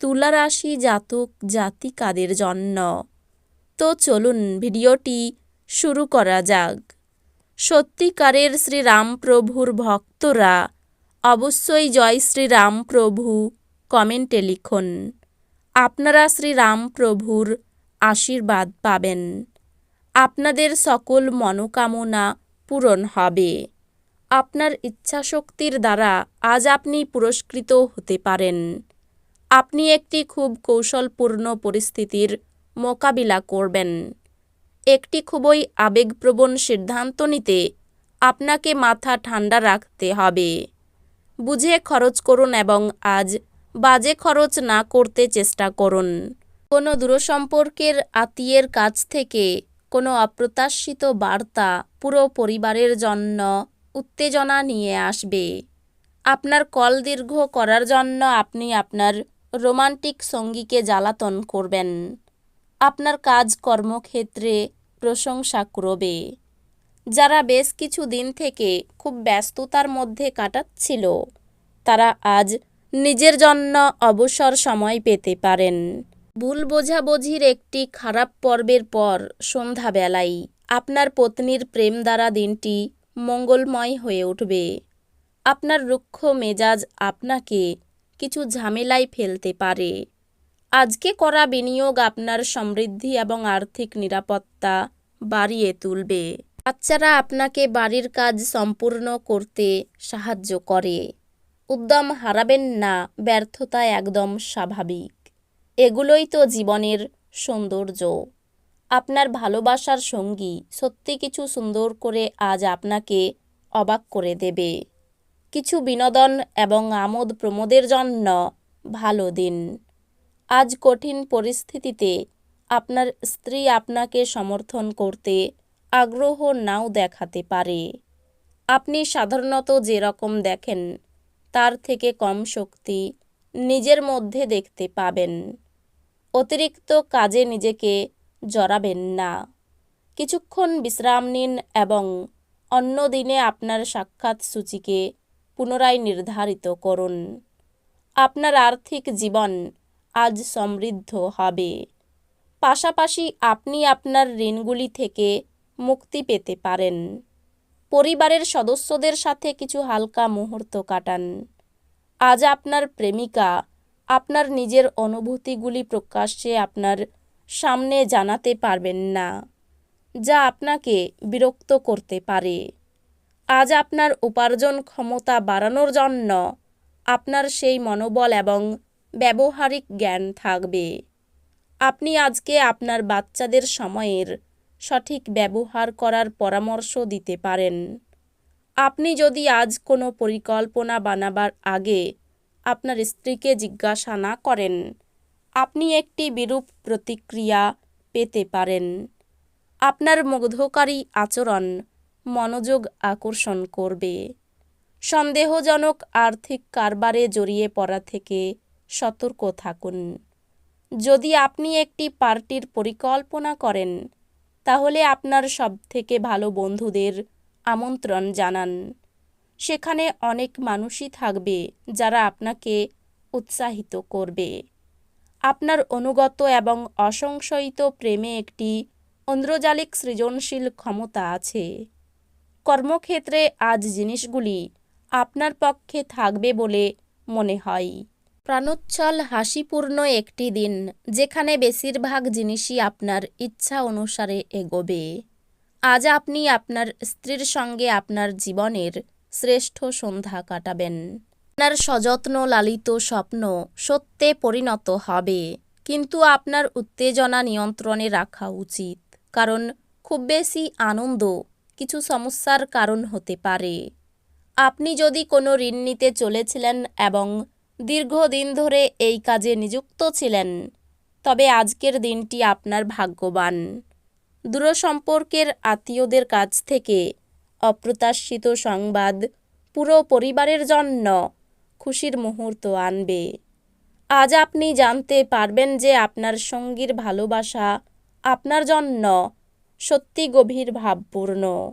তুলা রাশি জাতক জাতিকাদের জন্য? তো চলুন ভিডিওটি শুরু করা যাক। সত্যিকারের শ্রীরামপ্রভুর ভক্তরা অবশ্যই জয় শ্রীরামপ্রভু কমেন্টে লিখুন। আপনারা শ্রীরামপ্রভুর আশীর্বাদ পাবেন। আপনাদের সকল মনোকামনা পূরণ হবে। আপনার ইচ্ছাশক্তির দ্বারা আজ আপনি পুরস্কৃত হতে পারেন। আপনি একটি খুব কৌশলপূর্ণ পরিস্থিতির মোকাবিলা করবেন। একটি খুবই আবেগপ্রবণ সিদ্ধান্ত নিতে আপনাকে মাথা ঠান্ডা রাখতে হবে। বুঝে খরচ করুন এবং আজ বাজে খরচ না করতে চেষ্টা করুন। কোনো দূরসম্পর্কের আত্মীয়ের কাছ থেকে কোনো অপ্রত্যাশিত বার্তা পুরো পরিবারের জন্য উত্তেজনা নিয়ে আসবে। আপনার কল দীর্ঘ করার জন্য আপনি আপনার রোমান্টিক সঙ্গীকে জ্বালাতন করবেন। আপনার কাজ কর্মক্ষেত্রে প্রশংসা করবে। যারা বেশ কিছু দিন থেকে খুব ব্যস্ততার মধ্যে কাটাচ্ছিল, তারা আজ নিজের জন্য অবসর সময় পেতে পারেন। ভুল বোঝাবুঝির একটি খারাপ পর্বের পর সন্ধ্যাবেলায় আপনার পত্নীর প্রেম দ্বারা দিনটি মঙ্গলময় হয়ে উঠবে। আপনার রুক্ষ মেজাজ আপনাকে কিছু ঝামেলায় ফেলতে পারে। আজকে করা বিনিয়োগ আপনার সমৃদ্ধি এবং আর্থিক নিরাপত্তা বাড়িয়ে তুলবে। বাচ্চারা আপনাকে বাড়ির কাজ সম্পূর্ণ করতে সাহায্য করে। উদ্যম হারাবেন না, ব্যর্থতা একদম স্বাভাবিক। এগুলোই তো জীবনের সৌন্দর্য। আপনার ভালোবাসার সঙ্গী সত্যি কিছু সুন্দর করে আজ আপনাকে অবাক করে দেবে। কিছু বিনোদন এবং আমোদ প্রমোদের জন্য ভালো দিন। আজ কঠিন পরিস্থিতিতে আপনার স্ত্রী আপনাকে সমর্থন করতে আগ্রহ নাও দেখাতে পারে। আপনি সাধারণত যেরকম দেখেন, তার থেকে কম শক্তি নিজের মধ্যে দেখতে পাবেন। অতিরিক্ত কাজে নিজেকে জড়াবেন না। কিছুক্ষণ বিশ্রাম নিন এবং অন্য দিনে আপনার সাক্ষাৎ সূচিকে পুনরায় নির্ধারিত করুন। আপনার আর্থিক জীবন আজ সমৃদ্ধ হবে। পাশাপাশি আপনি আপনার ঋণগুলি থেকে মুক্তি পেতে পারেন। পরিবারের সদস্যদের সাথে কিছু হালকা মুহূর্ত কাটান। আজ আপনার প্রেমিকা আপনার নিজের অনুভূতিগুলি প্রকাশ্যে আপনার সামনে জানাতে পারবেন না, যা আপনাকে বিরক্ত করতে পারে। আজ আপনার উপার্জন ক্ষমতা বাড়ানোর জন্য আপনার সেই মনোবল এবং ব্যবহারিক জ্ঞান থাকবে। আপনি আজকে আপনার বাচ্চাদের সময়ের সঠিক ব্যবহার করার পরামর্শ দিতে পারেন। আপনি যদি আজ কোনো পরিকল্পনা বানাবার আগে আপনার স্ত্রীকে জিজ্ঞাসা না করেন, আপনি একটি বিরূপ প্রতিক্রিয়া পেতে পারেন। আপনার মুগ্ধকারী আচরণ মনোযোগ আকর্ষণ করবে। সন্দেহজনক আর্থিক কারবারে জড়িয়ে পড়া থেকে সতর্ক থাকুন। যদি আপনি একটি পার্টির পরিকল্পনা করেন, তাহলে আপনার সবথেকে ভালো বন্ধুদের আমন্ত্রণ জানান। সেখানে অনেক মানুষই থাকবে যারা আপনাকে উৎসাহিত করবে। আপনার অনুগত এবং অসংশয়িত প্রেমে একটি ঐন্দ্রজালিক সৃজনশীল ক্ষমতা আছে। কর্মক্ষেত্রে আজ জিনিসগুলি আপনার পক্ষে থাকবে বলে মনে হয়। প্রাণোচ্ছল হাসিপূর্ণ একটি দিন, যেখানে বেশিরভাগ জিনিসই আপনার ইচ্ছা অনুসারে এগোবে। আজ আপনি আপনার স্ত্রীর সঙ্গে আপনার জীবনের শ্রেষ্ঠ সন্ধ্যা কাটাবেন। আপনার সযত্ন লালিত স্বপ্ন সত্যে পরিণত হবে, কিন্তু আপনার উত্তেজনা নিয়ন্ত্রণে রাখা উচিত, কারণ খুব বেশি আনন্দ কিছু সমস্যার কারণ হতে পারে। আপনি যদি কোনো ঋণ নিতে চলেছিলেন এবং দীর্ঘদিন ধরে এই কাজে নিযুক্ত ছিলেন, তবে আজকের দিনটি আপনার ভাগ্যবান। দূরসম্পর্কের আত্মীয়দের কাছ থেকে অপ্রত্যাশিত সংবাদ পুরো পরিবারের জন্য খুশির মুহূর্ত আনবে। আজ আপনি জানতে পারবেন যে আপনার সঙ্গীর ভালোবাসা আপনার জন্য সত্যি গভীর ভাবপূর্ণ।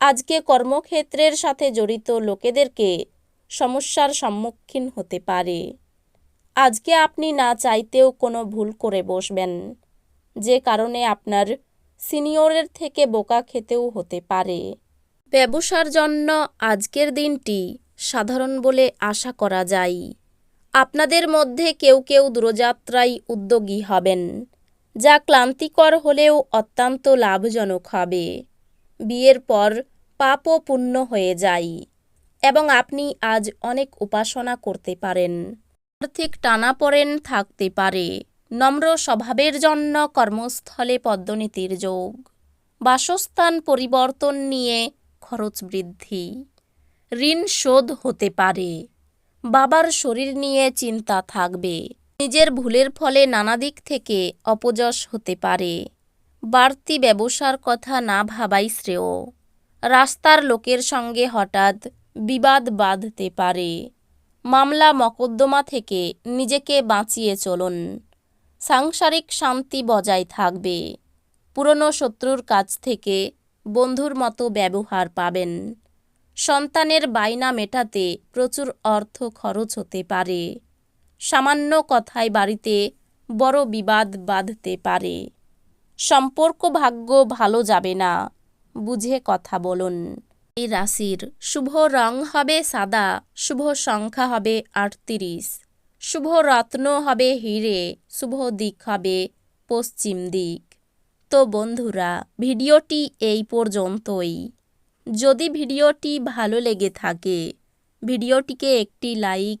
আজকে কর্মক্ষেত্রের সাথে জড়িত লোকেদেরকে সমস্যার সম্মুখীন হতে পারে। আজকে আপনি না চাইতেও কোনো ভুল করে বসবেন, যে কারণে আপনার সিনিয়রের থেকে বোকা খেতেও হতে পারে। ব্যবসার জন্য আজকের দিনটি সাধারণ বলে আশা করা যায়। আপনাদের মধ্যে কেউ কেউ দূরযাত্রায় উদ্যোগী হবেন। যা ক্লান্তিকর হলেও অত্যন্ত লাভজনক হবে। বিয়ের পর পাপও পূর্ণ হয়ে যায় এবং আপনি আজ অনেক উপাসনা করতে পারেন। আর্থিক টানাপোড়েন থাকতে পারে। নম্র স্বভাবের জন্য কর্মস্থলে পদ্মনীতির যোগ। বাসস্থান পরিবর্তন নিয়ে খরচ বৃদ্ধি। ঋণ শোধ হতে পারে। বাবার শরীর নিয়ে চিন্তা থাকবে। নিজের ভুলের ফলে নানা দিক থেকে অপযশ হতে পারে। বাড়তি ব্যবসার কথা না ভাবাই শ্রেয়। রাস্তার লোকের সঙ্গে হঠাৎ বিবাদ বাঁধতে পারে। মামলা মকদ্দমা থেকে নিজেকে বাঁচিয়ে চলুন। সাংসারিক শান্তি বজায় থাকবে। পুরনো শত্রুর কাছ থেকে বন্ধুর মতো ব্যবহার পাবেন। সন্তানের বায়না মেটাতে প্রচুর অর্থ খরচ হতে পারে। সামান্য কথায় বাড়িতে বড় বিবাদ বাঁধতে পারে। সম্পর্ক ভাগ্য ভালো যাবে না, বুঝে কথা বলুন। এই রাশির শুভ রং হবে সাদা, শুভ সংখ্যা হবে আটত্রিশ, শুভ রত্ন হবে হিরে, শুভ দিক হবে পশ্চিম দিক। তো বন্ধুরা, ভিডিওটি এই পর্যন্তই। যদি ভিডিওটি ভালো লেগে থাকে, ভিডিওটিকে একটি লাইক